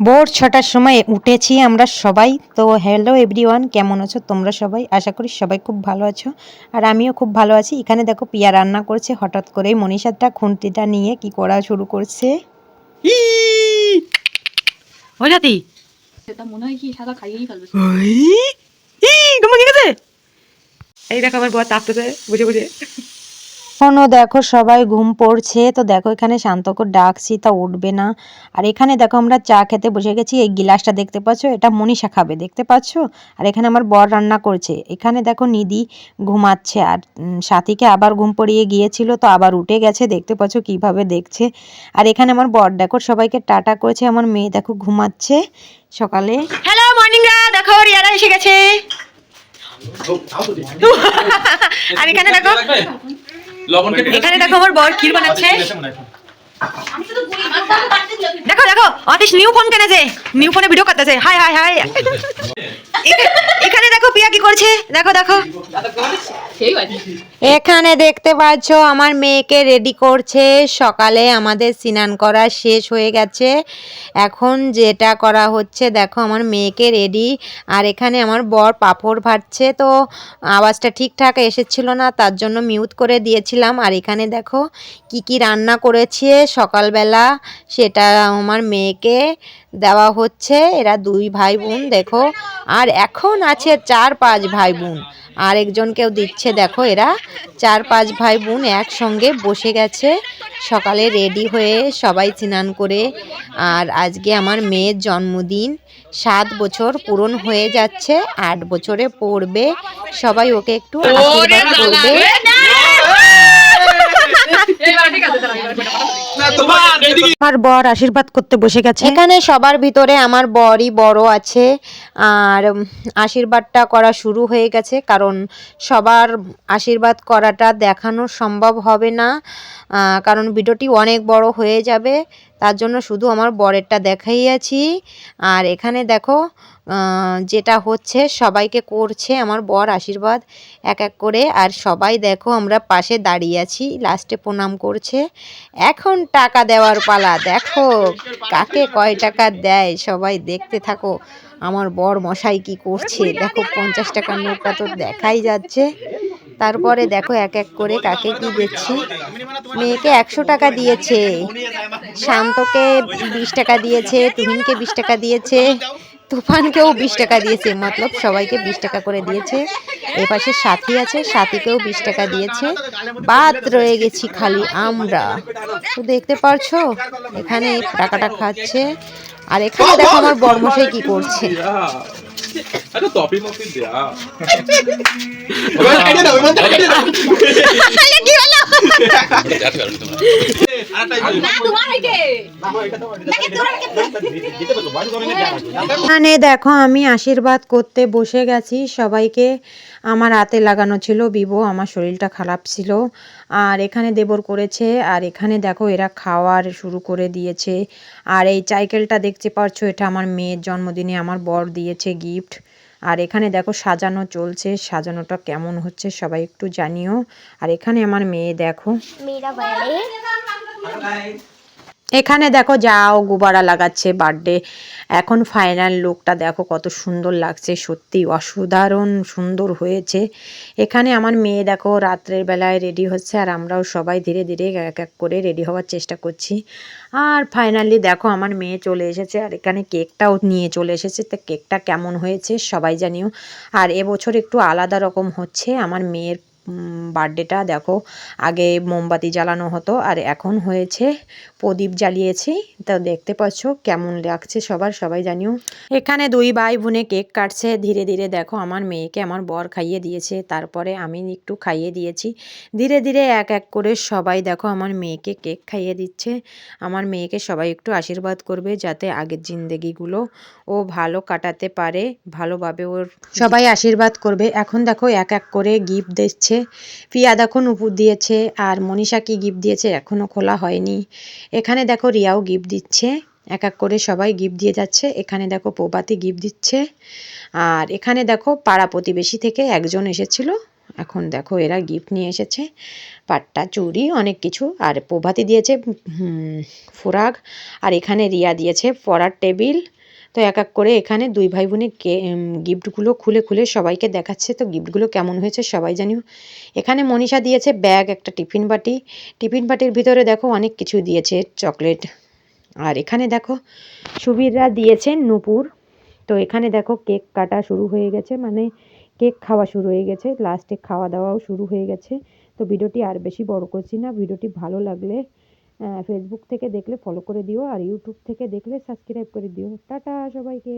ভোর ছটার সময় উঠেছি আমরা সবাই। তো হ্যালো এভরিওয়ান কেমন আছো? তোমরা সবাই? আশা করি সবাই খুব ভালো আছো। আর আমিও খুব ভালো আছি। এখানে দেখো পিয়া রান্না করছে হঠাৎ করেই। মনীষাটা খুন্তিটা নিয়ে কি করা শুরু করছে। এই দেখো আমার বর বুঝে বুঝে। এখনও দেখো সবাই ঘুম পড়ছে। তো দেখো এখানে শান্তকে ডাকছি তা উঠবে না। আর এখানে দেখো আমরা চা খেতে বসে গেছি এই গিলাসটা দেখতে পাচ্ছ? এটা মনীষা খাবে দেখতে পাচ্ছ? আর এখানে আমার বর রান্না করছে। এখানে দেখো নিদি ঘুমাচ্ছে আর সাথীকে আবার ঘুম পড়িয়ে গিয়েছিল তো আবার উঠে গেছে দেখতে পাচ্ছ কীভাবে দেখছে। আর এখানে আমার বর দেখো সবাইকে টাটা করেছে আমার মেয়ে দেখো ঘুমাচ্ছে সকালে। হ্যালো মর্নিং দেখো রিয়ারা এসে গেছে। আর এখানে দেখো এখানে দেখো আমার বর ক্ষীর বানাচ্ছে। দেখো দেখো অতীশ নিউ ফোন কিনেছে? নিউ ফোনে ভিডিও করতেছে। হাই হাই হাই এখানে দেখো পিয়া কি করছে? দেখো দেখো। এখানে দেখতে পাচ্ছ, আমার মেয়েকে রেডি করছে। সকালে আমাদের স্নান করা শেষ হয়ে গেছে। এখন যেটা করা হচ্ছে, দেখো আমার মেয়েকে রেডি আর এখানে আমার বর পাঁপড় ভাটছে তো আওয়াজটা ঠিকঠাক এসেছিল না, তার জন্য মিউট করে দিয়েছিলাম। আর এখানে দেখো কি কি রান্না করেছে সকালবেলা, সেটা আমার মেয়েকে দেওয়া হচ্ছে। এরা দুই ভাই বোন, দেখো। আর এখন আছে চার পাঁচ ভাই বোন। আর একজনকেও দিচ্ছে দেখো এরা চার পাঁচ ভাই বোন একসঙ্গে বসে গেছে। সকালে রেডি হয়ে সবাই স্নান করে। আর আজকে আমার মেয়ের জন্মদিন। সাত বছর পূরণ হয়ে যাচ্ছে আট বছরে পড়বে। সবাই ওকে একটু আশীর্বাদ করবে। আমার বর আশীর্বাদ করতে বসে গেছে। এখানে সবার ভিতরে আমার বরই বড় আছে আর আশীর্বাদটা করা শুরু হয়ে গেছে কারণ সবার আশীর্বাদ করাটা দেখানো সম্ভব হবে না আহ, কারণ ভিডিওটি অনেক বড় হয়ে যাবে। তার জন্য শুধু আমার বরেরটা দেখাই আছি। আর এখানে দেখো যেটা হচ্ছে, সবাইকে করছে আমার বর আশীর্বাদ এক এক করে। আর সবাই দেখো, আমরা পাশে দাঁড়িয়ে আছি লাস্টে প্রণাম করছে। এখন টাকা দেওয়ার পালা, দেখো কাকে কয় টাকা দেয়, সবাই দেখতে থাকো। আমার বর মশাই কি করছে, দেখো পঞ্চাশ টাকার নোটটা তো দেখাই যাচ্ছে। তারপরে দেখো এক এক করে কাকে কি দিচ্ছি। মেয়েকে একশো টাকা দিয়েছে। শান্তকে বিশ টাকা দিয়েছে, তুহিনকে বিশ টাকা দিয়েছে, তুফানকেও বিশ টাকা দিয়েছে। মতলব সবাইকে বিশ টাকা করে দিয়েছে। এপাশে সাথী আছে, সাথীকেও বিশ টাকা দিয়েছে। বাদ রয়ে গেছি খালি আমরা। তো দেখতে পারছ? এখানে টাকাটা খাচ্ছে। আর এখানে দেখো আমার বর্মশাই কি করছে। আরে টপি মপি দেয়া ওই কেটে দাও ওই এখানে দেখো আমি আশীর্বাদ করতে বসে গেছি। সবাইকে আমার হাতে লাগানো ছিল বিবো আমার শরীরটা খারাপ ছিল। আর এখানে দেবর করেছে আর এখানে দেখো এরা খাওয়ার শুরু করে দিয়েছে। আর এই সাইকেলটা দেখতে পাচ্ছ এটা আমার মেয়ের জন্মদিনে আমার বর দিয়েছে গিফট। আর এখানে দেখো সাজানো চলছে সাজানোটা কেমন হচ্ছে সবাই একটু জানিও। আর এখানে আমার মেয়ে দেখো। এখানে দেখো যাও গুবারা লাগাচ্ছে বার্থডে এখন ফাইনাল লুকটা দেখো কত সুন্দর লাগছে, সত্যি অসাধারণ সুন্দর হয়েছে। এখানে আমার মেয়ে দেখো রাত্রের বেলায় রেডি হচ্ছে আর আমরাও সবাই ধীরে ধীরে এক এক করে রেডি হওয়ার চেষ্টা করছি। আর ফাইনালি দেখো আমার মেয়ে চলে এসেছে আর এখানে কেকটাও নিয়ে চলে এসেছে। তা কেকটা কেমন হয়েছে সবাই জানিও। আর এবছর একটু আলাদা রকম হচ্ছে। আমার মেয়ের বার্থডেটা দেখো, আগে মোমবাতি জ্বালানো হতো, আর এখন হয়েছে প্রদীপ জ্বালিয়েছি। তা দেখতে পাচ্ছ কেমন লাগছে সবার, সবাই জানিও। এখানে দুই ভাই বোনে কেক কাটছে, ধীরে ধীরে দেখো আমার মেয়েকে আমার বর খাইয়ে দিয়েছে, তারপরে আমি একটু খাইয়ে দিয়েছি। ধীরে ধীরে এক এক করে সবাই দেখো আমার মেয়েকে কেক খাইয়ে দিচ্ছে। আমার মেয়েকে সবাই একটু আশীর্বাদ করবে যাতে আগের জিন্দেগিগুলো ও ভালো কাটাতে পারে, ভালোভাবে ওর সবাই আশীর্বাদ করবে। এখন দেখো এক এক করে গিফট দিচ্ছে। পিয়া দেখো নুপুর দিয়েছে আর মনীষা কি গিফট দিয়েছে, এখনও খোলা হয়নি। এখানে দেখো রিয়াও গিফট দিচ্ছে। এক এক করে সবাই গিফট দিয়ে যাচ্ছে। এখানে দেখো প্রভাতি গিফট দিচ্ছে। আর এখানে দেখো পাড়া প্রতিবেশী থেকে একজন এসেছিল। এখন দেখো এরা গিফট নিয়ে এসেছে। পাট্টা, চুড়ি, অনেক কিছু। আর প্রভাতি দিয়েছে ফোরাক। আর এখানে রিয়া দিয়েছে পড়ার টেবিল। তো এক এক করে এখানে দুই ভাই বোনে গিফটগুলো খুলে খুলে সবাইকে দেখাচ্ছে। তো গিফটগুলো কেমন হয়েছে সবাই জানিও। এখানে মনীষা দিয়েছে ব্যাগ, একটা টিফিন বাটি। টিফিন বাটির ভিতরে দেখো অনেক কিছু দিয়েছে, চকলেট। আর এখানে দেখো সুবীররা দিয়েছে নূপুর। তো এখানে দেখো কেক কাটা শুরু হয়ে গেছে মানে কেক খাওয়া শুরু হয়ে গেছে। লাস্টে খাওয়া দাওয়াও শুরু হয়ে গেছে। তো ভিডিওটি আর বেশি বড় করছি না, ভিডিওটি ভালো লাগলে ফেসবুক থেকে দেখলে ফলো করে দিও আর ইউটিউব থেকে দেখলে সাবস্ক্রাইব করে দিও। টাটা সবাইকে।